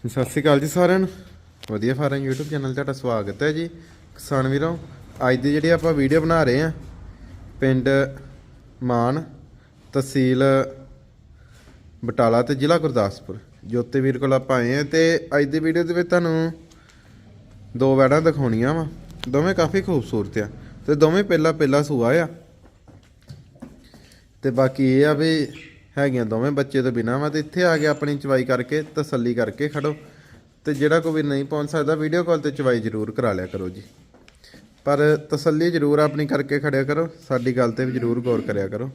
ਸਤਿ ਸ਼੍ਰੀ ਅਕਾਲ ਜੀ ਸਾਰਿਆਂ ਨੂੰ। ਵਧੀਆ ਫਾਰਮ YouTube ਚੈਨਲ 'ਤੇ ਤੁਹਾਡਾ ਸਵਾਗਤ ਹੈ ਜੀ। ਕਿਸਾਨ ਵੀਰੋ, ਅੱਜ ਦੀ ਜਿਹੜੀ ਆਪਾਂ ਵੀਡੀਓ ਬਣਾ ਰਹੇ ਹਾਂ, ਪਿੰਡ ਮਾਨ ਤਹਿਸੀਲ ਬਟਾਲਾ ਤੇ ਜ਼ਿਲ੍ਹਾ ਗੁਰਦਾਸਪੁਰ। ਜੋਤੇ ਵੀਰ ਕੋਲ ਆਪਾਂ ਆਏ ਹਾਂ ਤੇ ਅੱਜ ਦੀ ਵੀਡੀਓ ਦੇ ਵਿੱਚ ਤੁਹਾਨੂੰ ਦੋ ਵੈੜਾਂ ਦਿਖਾਉਣੀਆਂ ਵਾ। ਦੋਵੇਂ ਕਾਫੀ ਖੂਬਸੂਰਤ ਆ ਤੇ ਦੋਵੇਂ ਪਹਿਲਾ ਪਹਿਲਾ ਸੂਆ ਆ। ਤੇ ਬਾਕੀ ਇਹ ਆ ਵੀ ਹੈਗੀਆਂ ਦੋਵੇਂ ਬੱਚੇ ਤੋਂ ਬਿਨਾ। ਵਾ ਤੇ ਇੱਥੇ ਆ ਕੇ ਆਪਣੀ ਚਵਾਈ ਕਰਕੇ ਤਸੱਲੀ ਕਰਕੇ ਖੜੋ। ਤੇ ਜਿਹੜਾ ਕੋਈ ਨਹੀਂ ਪਹੁੰਚ ਸਕਦਾ ਵੀਡੀਓ ਕਾਲ ਤੇ ਚਵਾਈ ਜ਼ਰੂਰ ਕਰਾ ਲਿਆ ਕਰੋ ਜੀ। ਪਰ ਤਸੱਲੀ ਜ਼ਰੂਰ ਆਪਣੀ ਕਰਕੇ ਖੜਿਆ ਕਰੋ। ਸਾਡੀ ਗੱਲ ਤੇ ਵੀ ਜ਼ਰੂਰ ਗੌਰ ਕਰਿਆ ਕਰੋ।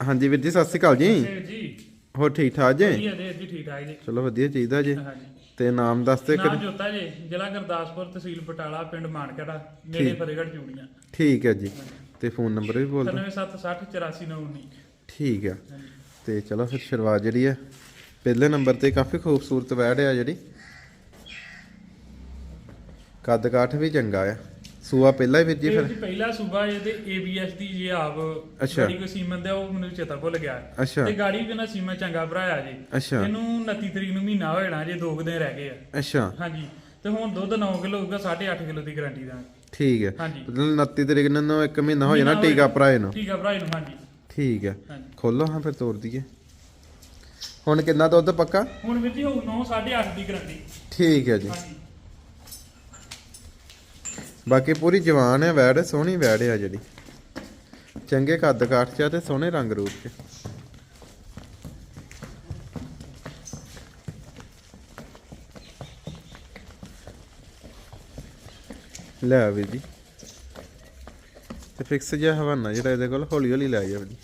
ਹਾਂਜੀ ਵੀਰ ਜੀ ਸਤਿ ਸ਼੍ਰੀ ਅਕਾਲ ਜੀ। ਹੋਰ ਠੀਕ ਠਾਕ ਜੀ? ਵਧੀਆ ਜੀ ਜੀ ਠੀਕ ਠਾਕ ਜੀ। ਚਲੋ ਵਧੀਆ ਚਾਹੀਦਾ ਜੀ। ਤੇ ਨਾਮ ਦੱਸ ਤੇ ਨਾਮ ਜੋਤਾ ਜੀ ਜ਼ਿਲ੍ਹਾ ਗੁਰਦਾਸਪੁਰ ਤਹਿਸੀਲ ਬਟਾਲਾ ਪਿੰਡ ਮਾਨਕੜਾ ਨੇੜੇ ਫਤਿਹਗੜ੍ਹ ਚੂੜੀਆਂ। ਠੀਕ ਹੈ ਜੀ। ਤੇ ਫੋਨ ਨੰਬਰ ਵੀ ਬੋਲ ਦਿਓ। 9760 ਠੀਕ ਆ। ਤੇ ਚਲੋ ਫਿਰ ਸ਼ੁਰੂਆਤ ਜਿਹੜੀ ਹੈ ਪਹਿਲੇ ਨੰਬਰ ਤੇ ਕਾਫੀ ਖੂਬਸੂਰਤ ਵੈੜ ਆ ਜਿਹੜੀ। ਕੱਦ ਕਾਠ ਵੀ ਚੰਗਾ ਆ। ਸੂਆ ਪਹਿਲਾਂ ਹੀ ਵੀਰ ਜੀ ਫਿਰ ਪਹਿਲਾ ਸੂਬਾ ਇਹ ਤੇ ABS ਦੀ ਜੇ ਆਪ। ਗਾੜੀ ਕੋਈ ਸੀਮਨ ਦਾ ਉਹ ਮੈਨੂੰ ਚੇਤਾ ਭੁੱਲ ਗਿਆ। ਅੱਛਾ। ਤੇ ਗਾੜੀ ਵੀ ਨਾ ਸੀਮਨ ਚੰਗਾ ਭਰਾਇਆ ਜੀ। ਅੱਛਾ। ਇਹਨੂੰ 29 ਤਰੀਕ ਨੂੰ ਮਹੀਨਾ ਹੋ ਜਾਣਾ ਜੇ ਦੋ ਕੁ ਦਿਨ ਰਹਿ ਗਏ ਆ। ਅੱਛਾ। ਹਾਂਜੀ। ਤੇ ਹੁਣ ਦੁੱਧ 9 ਕਿਲੋ ਹੋਊਗਾ 8.5 ਕਿਲੋ ਦੀ ਗਾਰੰਟੀ ਦਾ। ਠੀਕ ਹੈ ਹਾਂਜੀ। ਮਤਲਬ 29 ਤਰੀਕ ਨੂੰ ਇੱਕ ਮਹੀਨਾ ਹੋ ਜਾਣਾ ਟੀਕਾ ਭਰਾਏ ਨੂੰ। ਠੀਕ ਆ ਭਰਾ ਜੀ ਨੂੰ ਹਾਂਜੀ। ਠੀਕ ਹੈ। ਹਾਂਜੀ। ਖੋਲੋ ਹਾਂ ਫਿਰ ਤੋੜ ਦਈਏ। ਹੁਣ ਕਿੰਨਾ ਦੁੱਧ ਪੱਕਾ? ਹੁਣ ਵੀਰ ਜੀ ਹੋਊ 9 8.5 ਦੀ ਗਾਰੰਟੀ। ਠੀਕ ਹੈ ਜੀ। ਹਾਂਜੀ। ਬਾਕੀ ਪੂਰੀ ਜਵਾਨ ਹੈ ਵੈੜ ਸੋਹਣੀ ਵੈੜ ਆ ਜਿਹੜੀ। ਚੰਗੇ ਕੱਦ ਕਾਠ ਚ ਆ ਤੇ ਸੋਹਣੇ ਰੰਗ ਰੂਪ ਚ। ਲੈ ਵੀ ਜੀ। ਫਿਕਸ ਜਿਹਾ ਹਵਾਨਾ ਜਿਹੜਾ ਇਹਦੇ ਕੋਲ ਹੌਲੀ ਹੌਲੀ ਲੈ ਜਾਵੇ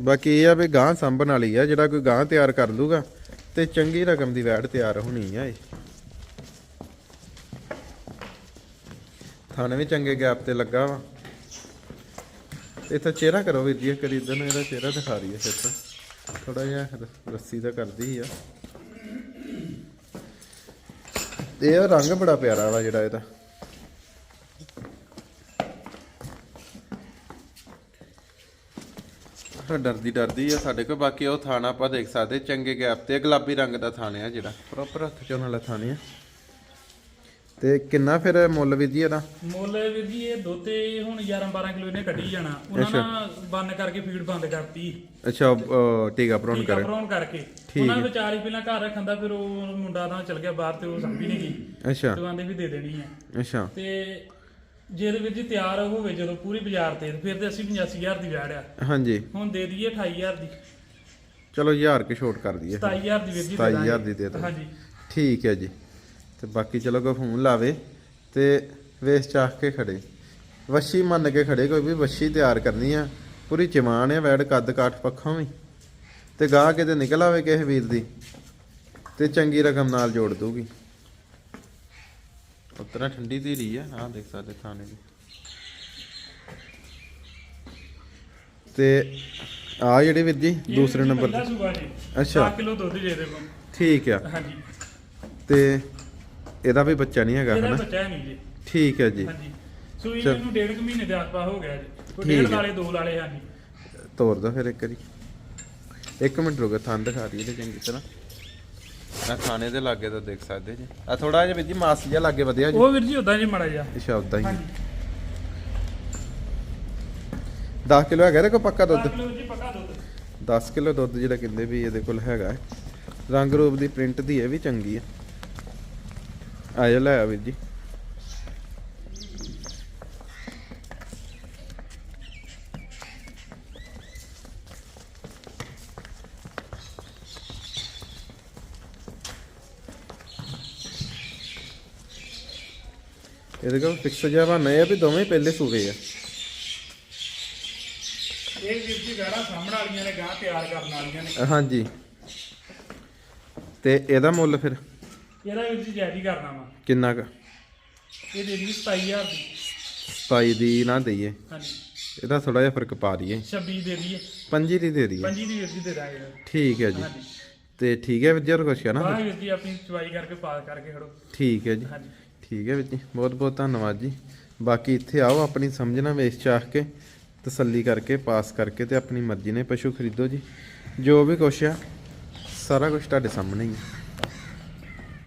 ਬਾਕੀ ਇਹ ਆ ਵੀ ਗਾਂ ਸੰਭਣ ਵਾਲੀ ਆ, ਜਿਹੜਾ ਕੋਈ ਗਾਂ ਤਿਆਰ ਕਰ ਲੂਗਾ ਤੇ ਚੰਗੀ ਰਕਮ ਦੀ ਵੈੜ ਤਿਆਰ ਹੋਣੀ ਆ ਇਹ। ਥਾਣੇ ਵੀ ਚੰਗੇ ਗੈਪ ਤੇ ਲੱਗਾ ਵਾ। ਇੱਥੇ ਚਿਹਰਾ ਕਰੋ ਵੀਰ ਜੀ ਕਰੀ ਇਦਾਂ ਨੂੰ ਇਹਦਾ ਚਿਹਰਾ ਦਿਖਾ ਰਹੀ ਹੈ ਫਿਰ ਤਾਂ। ਥੋੜਾ ਜਿਹਾ ਰੱਸੀ ਦਾ ਕਰਦੀ ਆ। ਇਹ ਰੰਗ ਬੜਾ ਪਿਆਰਾ ਵਾ ਜਿਹੜਾ ਇਹਦਾ। ਡਰਦੀ ਡਰਦੀ ਆ ਸਾਡੇ ਕੋਲ ਬਾਕੀ ਉਹ ਥਾਣਾ ਆਪਾਂ ਦੇਖ ਸਕਦੇ ਚੰਗੇ ਗੈਪ ਤੇ ਗੁਲਾਬੀ ਰੰਗ ਦਾ ਥਾਣੇ ਆ ਜਿਹੜਾ। ਪ੍ਰੋਪਰ ਹੱਥ ਚੋਂ ਵਾਲਾ ਥਾਣੇ ਆ। ਤੇ ਕਿੰਨਾ ਫਿਰ ਮੁੱਲ ਵੀ ਜੀ ਇਹਦਾ? ਮੁੱਲ ਵੀਰ ਜੀ ਇਹ ਦੋਤੇ ਹੁਣ 11 12 ਕਿਲੋ ਇਹਨੇ ਕੱਢੀ ਜਾਣਾ। ਉਹਨਾਂ ਨਾਲ ਬੰਦ ਕਰਕੇ ਫੀਡ ਬੰਦ ਕਰਤੀ। ਅੱਛਾ ਟੀਕਾ ਟੀਕਾ ਕਰੇ। ਭਰਾਉਣ ਕਰਕੇ। ਉਹਨਾਂ ਨੇ ਵਿਚਾਰ ਹੀ ਪਹਿਲਾਂ ਘਰ ਰੱਖਣ ਦਾ ਫਿਰ ਉਹ ਮੁੰਡਾ ਤਾਂ ਚਲ ਗਿਆ ਬਾਹਰ ਤੇ ਉਹ ਸੰਭੀ ਨਹੀਂ ਗਈ। ਅੱਛਾ। ਦੁਕਾਨ ਦੇ ਵੀ ਦੇ ਦੇਣੀ ਹੈ ਅੱਛਾ। ਤੇ ਜੇ ਵਿੱਚ ਜੀ ਤਿਆਰ ਹੋਵੇ ਜਦੋਂ ਪੂਰੀ ਬਾਜ਼ਾਰ ਤੇ ਫਿਰ ਤੇ ਅਸੀਂ 85000 ਦੀ ਵਿਆੜ ਆ। ਹਾਂਜੀ। ਹੁਣ ਦੇ ਦਈਏ 28000 ਦੀ। ਚਲੋ 1000 ਕੇ ਛੋਟ ਕਰ ਦਈਏ। 27000 ਦੀ ਵੀਰ ਜੀ 27000 ਦੀ ਦੇ ਦਿਓ। ਹਾਂਜੀ। ਠੀਕ ਹੈ ਜੀ। ਤੇ ਬਾਕੀ ਚਲੋ ਕੋਈ ਫੋਨ ਲਾਵੇ ਤੇ ਵੇਸ ਚਾਹ ਕੇ ਖੜੇ। ਵੱਛੀ ਮੰਨ ਕੇ ਖੜੇ ਕੋਈ ਵੀ ਵੱਛੀ ਤਿਆਰ ਕਰਨੀ ਆ। ਪੂਰੀ ਚਮਾਨ ਆ ਵੈੜ ਕੱਦ ਕਾਠ ਪੱਖੋਂ ਵੀ। ਤੇ ਗਾਹ ਕਿਤੇ ਨਿਕਲ ਆਵੇ ਕਿਸੇ ਵੀਰ ਦੀ। ਤੇ ਚੰਗੀ ਰਕਮ ਨਾਲ ਜੋੜ ਦੂਗੀ ਉਤਰਾ ਠੰਡੀ ਧੀਰੀ ਆ ਆਹ ਦੇਖ ਸਕਦੇ ਥਾਣੇ ਦੀ। ਤੇ ਆ ਜਿਹੜੀ ਵੀਰ ਜੀ ਦੂਸਰੇ ਨੰਬਰ ਤੇ। ਅੱਛਾ। 4 ਕਿਲੋ ਦੁੱਧ ਜੇ ਦੇ ਕੋਲ। ਠੀਕ ਆ। ਹਾਂਜੀ। ਤੇ ਇਹਦਾ ਵੀ ਬੱਚਾ ਨਹੀਂ ਹੈਗਾ ਇਹਦਾ ਹਨਾ? ਬੱਚਾ ਨਹੀਂ ਜੀ। ਠੀਕ ਹੈ ਜੀ। ਹਾਂਜੀ। ਸੂਈ ਚੱਲ। ਨੂੰ ਡੇਢ ਕੁ ਮਹੀਨੇ ਦੇ ਆਸ-ਪਾਸ ਹੋ ਗਿਆ ਜੀ। ਕੋਈ ਠੀਕ ਡੇਢ ਹੈ। ਲਾਲੇ ਦੋ ਲਾਲੇ ਹਾਂਜੀ। ਤੋੜ ਦੋ ਫਿਰ ਇੱਕ ਵਾਰੀ। ਇੱਕ ਮਿੰਟ ਰੁਕੋ ਥਾਂ ਦਿਖਾ ਰਹੀ ਇਹਦੇ ਚੰਗੀ ਤਰ੍ਹਾਂ। ਆ ਖਾਣੇ ਦੇ ਲਾਗੇ ਤਾਂ ਦੇਖ ਸਕਦੇ ਜੀ। ਆ ਥੋੜਾ ਜਿਹਾ ਵਿੱਚ ਜੀ ਮਾਸ ਜਿਹਾ ਲਾਗੇ ਵਧਿਆ ਜੀ। ਉਹ ਵੀਰ ਜੀ ਉਦਾਂ ਜੀ ਮੜਾ ਜਾ ਇਹ ਸ਼ਬਦ ਹੀ। ਹਾਂਜੀ। 10 ਕਿਲੋ ਹੈਗਾ ਇਹਦੇ ਕੋਲ ਪੱਕਾ ਦੁੱਧ? 10 ਕਿਲੋ ਜੀ ਪੱਕਾ ਦੁੱਧ। 10 ਕਿਲੋ ਦੁੱਧ ਜਿਹੜਾ ਕਹਿੰਦੇ ਵੀ ਇਹਦੇ ਕੋਲ ਹੈਗਾ। ਰੰਗ ਰੂਪ ਦੀ ਪ੍ਰਿੰਟ ਦੀ ਇਹ ਵੀ ਚੰਗੀ ਹੈ। ਆ ਜਾ ਲੈ ਆ ਵੀਰ ਜੀ। ਇਹਦੇ ਕੋਲ ਫਿਕਸ ਜਿਹਾ ਬਣਾ ਹੈ ਵੀ ਦੋਵੇਂ ਪਹਿਲੇ ਸੂਏ ਆ। ਇਹ ਵੀਰ ਜੀ ਗਾੜਾ ਸਾਹਮਣ ਵਾਲੀਆਂ ਨੇ ਗਾਂ ਤਿਆਰ ਕਰਨ ਵਾਲੀਆਂ ਨੇ। ਹਾਂਜੀ। ਤੇ ਇਹਦਾ ਮੁੱਲ ਫਿਰ? ਇਹਦਾ ਵੀਰ ਜੀ ਜਾਇਜ਼ ਹੀ ਕਰਨਾ ਵਾ। ਕਿੰਨਾ ਕੁ? ਇਹ ਦੇ ਦੀ 27000 ਦੀ। 27 ਦੀ ਨਾ ਦਈਏ। ਹਾਂਜੀ। ਇਹਦਾ ਥੋੜਾ ਜਿਹਾ ਫ਼ਰਕ ਪਾ ਦਈਏ। 26 ਦੇ ਦਈਏ। ਪੰਜੀ ਦੀ ਦੇ ਦਈਏ। ਪੰਜੀ ਦੀ ਵੀਰ ਜੀ ਦੇ ਦਾਂਗੇ। ਠੀਕ ਹੈ ਜੀ। ਹਾਂਜੀ। ਤੇ ਠੀਕ ਹੈ ਕੁਛ ਹੈ ਨਾ ਵੀਰ ਜੀ ਆਪਣੀ ਚਵਾਈ ਕਰਕੇ ਪਾਸ ਕਰਕੇ ਖੜੋ। ਠੀਕ ਹੈ ਜੀ। ਹਾਂਜੀ। ਠੀਕ ਹੈ ਵੀਰ ਜੀ, ਬਹੁਤ ਬਹੁਤ ਧੰਨਵਾਦ ਜੀ। ਬਾਕੀ ਇੱਥੇ ਆਓ, ਆਪਣੀ ਸਮਝਣਾ ਵੇਚ ਚਾਹ ਕੇ, ਤਸੱਲੀ ਕਰਕੇ, ਪਾਸ ਕਰਕੇ ਤੇ ਆਪਣੀ ਮਰਜ਼ੀ ਨੇ ਪਸ਼ੂ ਖਰੀਦੋ ਜੀ। ਜੋ ਵੀ ਕੁਛ ਆ, ਸਾਰਾ ਕੁਝ ਤੁਹਾਡੇ ਸਾਹਮਣੇ ਹੀ ਹੈ